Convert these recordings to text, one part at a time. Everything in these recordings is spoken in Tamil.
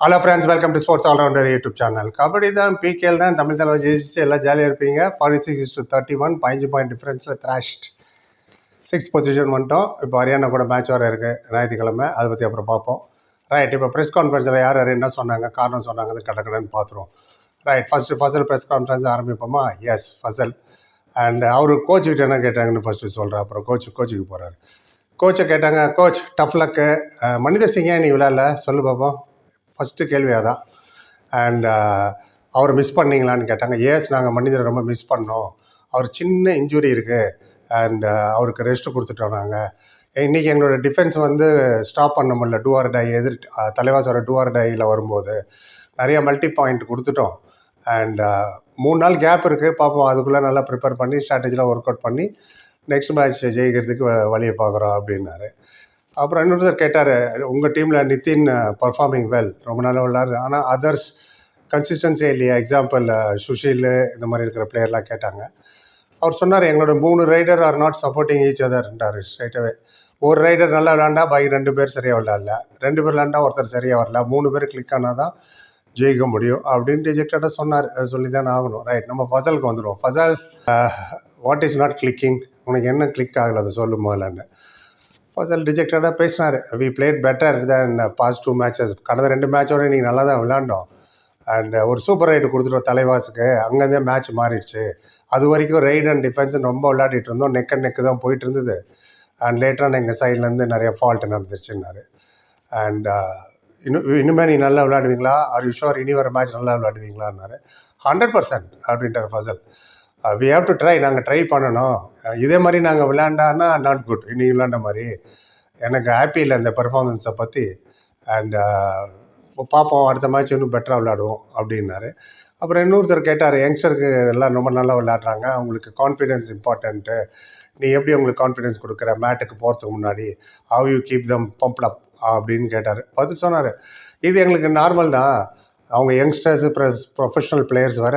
Hello friends welcome to sports allrounder YouTube channel kabaddi தான் பிகேல் தான் தமிழ் தலைவர் ஜெயிச்சு எல்லாம் ஜாலியாக இருப்பீங்க. Forty six to thirty one பதினஞ்சு பாயிண்ட் டிஃப்ரென்ஸில் த்ராஷ்ட் சிக்ஸ் பொசிஷன் வந்துட்டோம். இப்போ ஹரியானா கூட மேட்ச் வர இருக்குது ஞாயிற்றுக்கிழமை அதை பற்றி அப்புறம் பார்ப்போம். ரைட் இப்போ ப்ரெஸ் கான்ஃபரன்ஸில் யார் யார் என்ன சொன்னாங்க காரணம் சொன்னாங்க அது கடக்கடன்னு பார்த்துருவோம். Right first Fazel press conference ஆரம்பிப்போமா? Yes Fazel and அவர் கோச்சுக்கிட்ட என்ன கேட்டாங்கன்னு ஃபஸ்ட்டு சொல்கிறேன் அப்புறம் கோச் கோச்சுக்கு போகிறாரு கோச்சை கேட்டாங்க கோச் டஃப் லக்கு மனித சிங் நீ விளையாடல? சொல்லு பார்ப்போம் ஃபஸ்ட்டு கேள்வி அதான். அண்ட் அவர் மிஸ் பண்ணீங்களான்னு கேட்டாங்க. ஏஸ் நாங்கள் மனிதரை ரொம்ப மிஸ் பண்ணோம். அவர் சின்ன இன்ஜுரி இருக்குது அண்ட் அவருக்கு ரெஸ்ட் கொடுத்துட்டோம் நாங்கள் இன்றைக்கி எங்களோட டிஃபென்ஸ் வந்து ஸ்டாப் பண்ண முடியல. டூஆர் டை எதிர் தலைவாசோட டூஆர் டையில் வரும்போது நிறைய மல்டி பாயிண்ட் கொடுத்துட்டோம். அண்ட் uh, மூணு நாள் கேப் இருக்குது பார்ப்போம் அதுக்குள்ளே நல்லா ப்ரிப்பேர் பண்ணி ஸ்ட்ராட்டஜிலாம் ஒர்க் அவுட் பண்ணி நெக்ஸ்ட் மேட்ச் ஜெயிக்கிறதுக்கு வ- வழியை பார்க்குறோம் அப்படின்னாரு. அப்புறம் இன்னொருத்தர் கேட்டார் உங்கள் டீமில் நிதின் பர்ஃபார்மிங் வெல் ரொம்ப நல்லா விளாட்ரு ஆனால் அதர்ஸ் கன்சிஸ்டன்ஸே இல்லையா? எக்ஸாம்பிள் சுஷில் இந்த மாதிரி இருக்கிற பிளேயர்லாம் கேட்டாங்க. அவர் சொன்னார் எங்களோட மூணு raider are not supporting each அதர்ன்றார் ஸ்ட்ரைட்டாகவே ஒரு ரைடர் நல்லா விளாண்டா பாக்கி ரெண்டு பேர் சரியாக விளாட்ல ரெண்டு பேர் விளாண்டா ஒருத்தர் சரியாக வரல. மூணு பேர் கிளிக் ஆனால் தான் ஜெயிக்க முடியும் அப்படின்னு ரிஜெக்டடாக சொன்னார். சொல்லி தான் ஆகணும். ரைட் நம்ம ஃபசலுக்கு வந்துடுவோம் Fazel what is not clicking உனக்கு என்ன கிளிக் ஆகலை? அதை சொல்லு முதல்லன்னு. ஃபசல் ரிஜெக்டடாக பேசினார். We played better than past two matches கடந்த ரெண்டு மேட்சோட நீங்கள் நல்லா தான் விளாண்டோம் அண்ட் ஒரு சூப்பர் ரைடு கொடுத்துட்டோம் தலைவாசுக்கு. அங்கேருந்தே மேட்ச் மாறிடுச்சு. அது வரைக்கும் ரைட் அண்ட் டிஃபென்ஸ் ரொம்ப விளையாடிட்டு இருந்தோம். நெக் அண்ட் நெக்கு தான் போயிட்டு இருந்தது. அண்ட் லேட்டரான எங்கள் சைட்லேருந்து நிறைய ஃபால்ட் நடந்துருச்சுன்னாரு. அண்ட் uh, இன்னும் இனிமேல் நீ நல்லா விளையாடுவீங்களா? ஆர் யூ ஷோர் இனி வர மேட்ச் நல்லா விளையாடுவீங்களான்னாரு. ஹண்ட்ரட் பர்சன்ட் அப்படின்ட்டார் Fazel we have to try நாங்கள் ட்ரை பண்ணணும். Uh, இதே மாதிரி நாங்கள் விளையாண்டான்னா நாட் குட் இன்னைக்கு விளையாண்ட மாதிரி. எனக்கு ஹாப்பி இல்லை அந்த பெர்ஃபார்மன்ஸை பற்றி அண்ட் uh, பார்ப்போம் அடுத்த மேட்ச் இன்னும் பெட்டராக விளையாடுவோம் அப்படின்னாரு. அப்புறம் இன்னொருத்தர் கேட்டார் யங்ஸ்டருக்கு எல்லாம் ரொம்ப நல்லா விளையாடுறாங்க. அவங்களுக்கு கான்ஃபிடென்ஸ் இம்பார்ட்டண்ட்டு நீ எப்படி அவங்களுக்கு கான்ஃபிடென்ஸ் கொடுக்குற? மேட்டுக்கு போகிறதுக்கு முன்னாடி how you keep them pumped up அப்படின்னு கேட்டார். பதில் சொன்னார். இது எங்களுக்கு நார்மல் தான். அவங்க யங்ஸ்டர்ஸ் ப்ளஸ் ப்ரொஃபஷனல் பிளேயர்ஸ் வர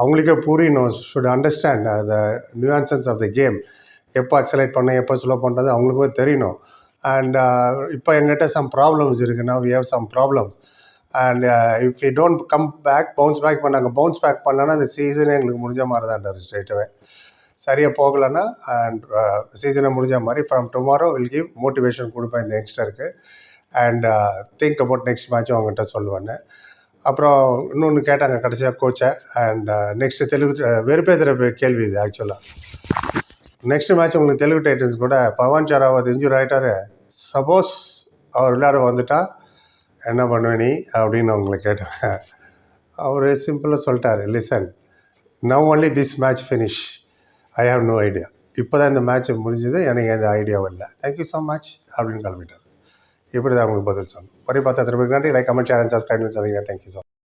அவங்களுக்கே புரியணும். Should understand the nuances of the game எப்போ அக்சலேட் பண்ண எப்போ ஸ்லோ பண்ணுறது அவங்களுக்கும் தெரியணும். அண்ட் uh, இப்போ எங்கிட்ட சம் ப்ராப்ளம்ஸ் இருக்குன்னா we have some problems and if you don't come back bounce back பண்ணாங்க. பவுன்ஸ் பேக் பண்ணோன்னா அந்த சீசனே எங்களுக்கு முடிஞ்ச மாதிரி தான் ஸ்ட்ரெயிட்டாகவே சரியாக போகலைன்னா அண்ட் சீசனை uh, முடிஞ்ச மாதிரி from tomorrow will give motivation கொடுப்பேன் இந்த யங்ஸ்டருக்கு அண்ட் திங்க் அபவுட் நெக்ஸ்ட் மேட்சும் அவங்ககிட்ட சொல்லுவேன்னு. அப்புறம் இன்னொன்று கேட்டாங்க கடைசியாக கோச்சை அண்ட் நெக்ஸ்ட்டு தெலுங்கு uh, வெறுப்பேத்துற கேள்வி இது ஆக்சுவலாக நெக்ஸ்ட் மேட்ச் உங்களுக்கு தெலுங்கு டைட்டன்ஸ் கூட பவன் சராவத் இன்ஜூர் ஆகிட்டாரு சப்போஸ் அவர் விளையாட வந்துட்டா என்ன பண்ணுவேனி நீ? அப்படின்னு அவங்களை கேட்டாங்க. அவர் சிம்பிளாக சொல்லிட்டாரு listen now only this match finish I have no idea இப்போ தான் இந்த மேட்ச் முடிஞ்சது எனக்கு எந்த ஐடியாவும் இல்லை. தேங்க்யூ ஸோ மச் அப்படின்னு கிளம்பிட்டார். இப்படி தான் அவங்களுக்கு பதில் சொல்லணும் ஒரே பார்த்தா திருப்பி நன்றி like comment share and subscribe பண்ணி தேங்க்யூ ஸோ